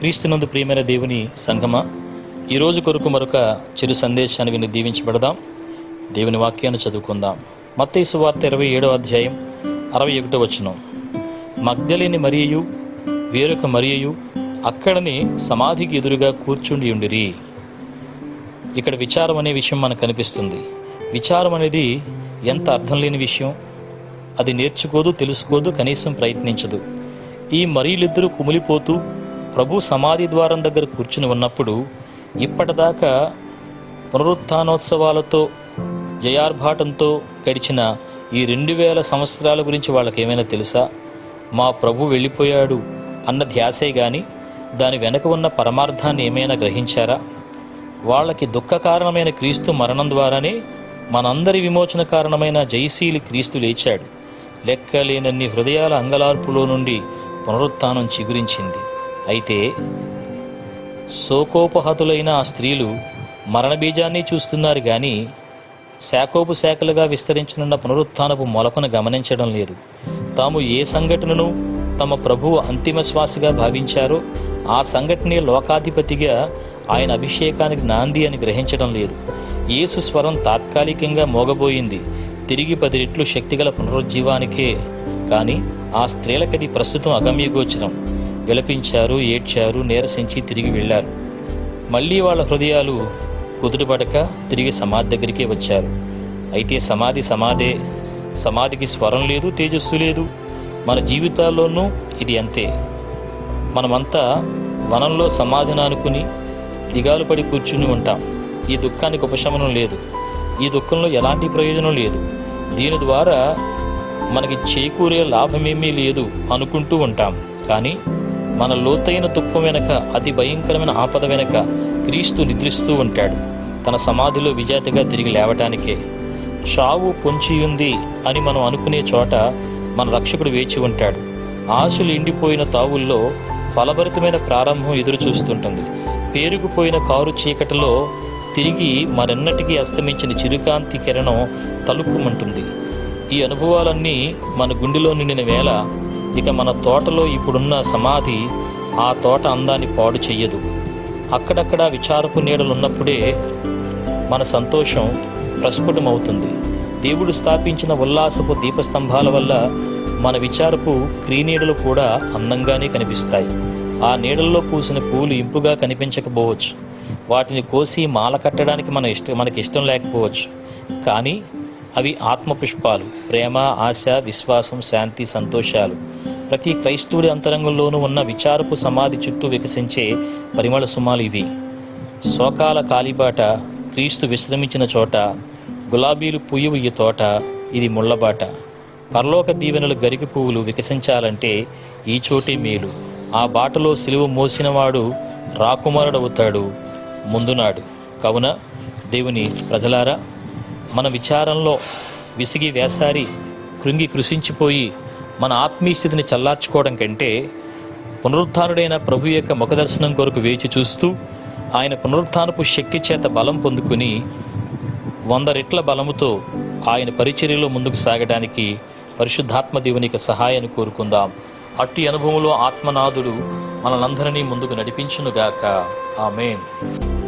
క్రీస్తునందు ప్రియమైన దేవుని సంగమ ఈరోజు కొరకు మరొక చిరు సందేశాన్ని విని దీవించబడదాం. దేవుని వాక్యాన్ని చదువుకుందాం. మత్తయి వార్త ఇరవై ఏడో అధ్యాయం అరవై ఒకటో వచనం. మగ్ధలేని మరియు వేరొక మరియు అక్కడని సమాధికి ఎదురుగా కూర్చుండి ఉండిరి. ఇక్కడ విచారం అనే విషయం మనకు కనిపిస్తుంది. విచారం అనేది ఎంత అర్థం లేని విషయం? అది నేర్చుకోదు తెలుసుకోదు కనీసం ప్రయత్నించదు. ఈ మరీలిద్దరూ కుమిలిపోతూ ప్రభు సమాధి ద్వారం దగ్గర కూర్చుని ఉన్నప్పుడు ఇప్పటిదాకా పునరుత్నోత్సవాలతో జయార్భాటంతో గడిచిన ఈ రెండు వేల సంవత్సరాల గురించి వాళ్ళకి ఏమైనా తెలుసా? మా ప్రభు వెళ్ళిపోయాడు అన్న ధ్యాసే గాని దాని వెనక ఉన్న పరమార్థాన్ని ఏమైనా గ్రహించారా? వాళ్ళకి దుఃఖ కారణమైన క్రీస్తు మరణం ద్వారానే మనందరి విమోచన కారణమైన జయశీలి క్రీస్తు లేచాడు. లెక్కలేనన్ని హృదయాల అంగలార్పులో నుండి పునరుత్నం చిగురించింది. అయితే శోకోపహతులైన ఆ స్త్రీలు మరణబీజాన్ని చూస్తున్నారు కానీ శాఖోపు శాఖలుగా విస్తరించనున్న పునరుత్నపు మొలకను గమనించడం లేదు. తాము ఏ సంఘటనను తమ ప్రభువు అంతిమ శ్వాసగా భావించారో ఆ సంఘటనే లోకాధిపతిగా ఆయన అభిషేకానికి నాంది అని గ్రహించడం లేదు. యేసు స్వరం తాత్కాలికంగా మోగబోయింది. తిరిగి పది రెట్లు శక్తిగల పునరుజ్జీవానికే. కానీ ఆ స్త్రీలకది ప్రస్తుతం అగమ్యగోచరం. విలపించారు ఏడ్చారు నీరసించి తిరిగి వెళ్ళారు. మళ్ళీ వాళ్ళ హృదయాలు కుదుటపడక తిరిగి సమాధి దగ్గరికే వచ్చారు. అయితే సమాధి సమాధే సమాధికి స్వరం లేదు తేజస్సు లేదు. మన జీవితాల్లోనూ ఇది అంతే. మనమంతా వనంలో సమాధిని అనుకుని దిగాలు పడి కూర్చుని ఉంటాం. ఈ దుఃఖానికి ఉపశమనం లేదు. ఈ దుఃఖంలో ఎలాంటి ప్రయోజనం లేదు. దీని ద్వారా మనకి చేకూరే లాభమేమీ లేదు అనుకుంటూ ఉంటాం. కానీ మన లోతైన దుఃఖం వెనక అతి భయంకరమైన ఆపద వెనక క్రీస్తు నిద్రిస్తూ ఉంటాడు. తన సమాధిలో విజేతగా తిరిగి లేవటానికే. చావు పొంచియుంది అని మనం అనుకునే చోట మన రక్షకుడు వేచి ఉంటాడు. ఆశలు ఎండిపోయిన తావుల్లో ఫలభరితమైన ప్రారంభం ఎదురు చూస్తుంటుంది. పేరుకుపోయిన కారు చీకటిలో తిరిగి మరెన్నటికీ అస్తమించిన చిరుకాంతి కిరణం తలుక్కుమంటుంది ఈ అనుభవాలన్నీ మన గుండెలో నిండిన వేళ ఇక మన తోటలో ఇప్పుడున్న సమాధి ఆ తోట అందాన్ని పాడు చెయ్యదు. అక్కడక్కడ విచారపు నీడలున్నప్పుడే మన సంతోషం ప్రస్ఫుటమవుతుంది. దేవుడు స్థాపించిన ఉల్లాసపు దీపస్తంభాల వల్ల మన విచారపు క్రీనీడలు కూడా అందంగానే కనిపిస్తాయి. ఆ నీడల్లో పూసిన పూలు ఇంపుగా కనిపించకపోవచ్చు. వాటిని కోసి మాల కట్టడానికి మన ఇష్టం మనకి ఇష్టం లేకపోవచ్చు. కానీ అవి ఆత్మపుష్పాలు ప్రేమ ఆశ విశ్వాసం శాంతి సంతోషాలు. ప్రతి క్రైస్తవుడి అంతరంగంలోనూ ఉన్న విచారపు సమాధి చుట్టూ వికసించే పరిమళ సుమాలు ఇవి. శోకాల కాలిబాట క్రీస్తు విశ్రమించిన చోట గులాబీలు పుయ్యవు ఈ తోట ఇది ముళ్ళబాట. పరలోక దీవెనలు గరిగి పువ్వులు వికసించాలంటే ఈ చోటే మేలు. ఆ బాటలో సిలువ మోసినవాడు రాకుమారుడవుతాడు ముందునాడు. కావున దేవుని ప్రజలారా మన విచారంలో విసిగి వేసారి కృంగి కృషించిపోయి మన ఆత్మీయ స్థితిని చల్లార్చుకోవడం కంటే పునరుత్థానుడైన ప్రభు యొక్క ముఖదర్శనం కొరకు వేచి చూస్తూ ఆయన పునరుద్ధానపు శక్తి చేత బలం పొందుకుని వంద రెట్ల బలముతో ఆయన పరిచర్యలో ముందుకు సాగడానికి పరిశుద్ధాత్మ దేవునికి సహాయాన్ని కోరుకుందాం. అట్టి అనుభవంలో ఆత్మనాథుడు మనలందరినీ ముందుకు నడిపించునుగాక. ఆమెన్.